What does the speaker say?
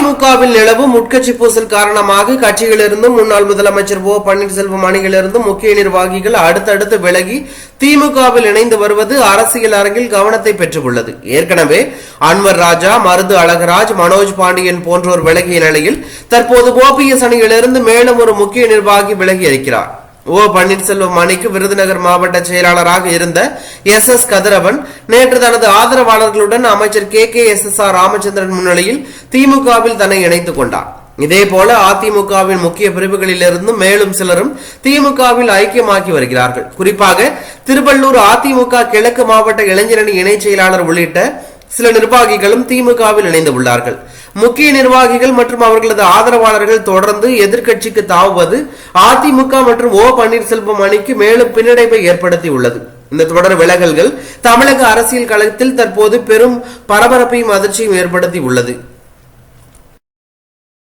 அதிமுகவில் நிலவும் உட்கட்சி பூசல் காரணமாக கட்சியிலிருந்தும் முன்னாள் முதலமைச்சர் ஓ பன்னீர்செல்வம் அணியிலிருந்தும் முக்கிய நிர்வாகிகள் அடுத்தடுத்து விலகி திமுகவில் இணைந்து வருவது அரசியல் அரங்கில் கவனத்தை பெற்றுள்ளது. ஏற்கனவே அன்வர் ராஜா மருது அழகராஜ் மனோஜ் பாண்டியன் போன்றோர் விலகிய நிலையில் தற்போது ஓபிஎஸ் அணியிலிருந்து மேலும் ஒரு முக்கிய நிர்வாகி விலகி இருக்கிறார் ஓ பன்னீர்செல்வம் அணிக்கு விருதுநகர் மாவட்ட செயலாளராக இருந்த எஸ் எஸ் கதிரவன் நேற்று தனது ஆதரவாளர்களுடன் அமைச்சர் K K S S R Ramachandran முன்னிலையில் திமுகவில் தன்னை இணைத்துக் கொண்டார். இதேபோல அதிமுகவின் முக்கிய பிரிவுகளிலிருந்து மேலும் சிலரும் திமுகவில் ஐக்கியமாக்கி வருகிறார்கள். குறிப்பாக திருவள்ளூர் அதிமுக கிழக்கு மாவட்ட இளைஞரணி இணைச் செயலாளர் உள்ளிட்ட சில நிர்வாகிகளும் திமுகவில் இணைந்து உள்ளார்கள். முக்கிய நிர்வாகிகள் மற்றும் அவர்களது ஆதரவாளர்கள் தொடர்ந்து எதிர்க்கட்சிக்கு தாவுவது அதிமுக மற்றும் ஓ. பன்னீர்செல்வம் அணிக்கு மேலும் பின்னடைவை ஏற்படுத்தி உள்ளது இந்த தொடர் விலகல்கள் தமிழக அரசியல் களத்தில் தற்போது பெரும் பரபரப்பையும் அதிர்ச்சியும் ஏற்படுத்தி உள்ளது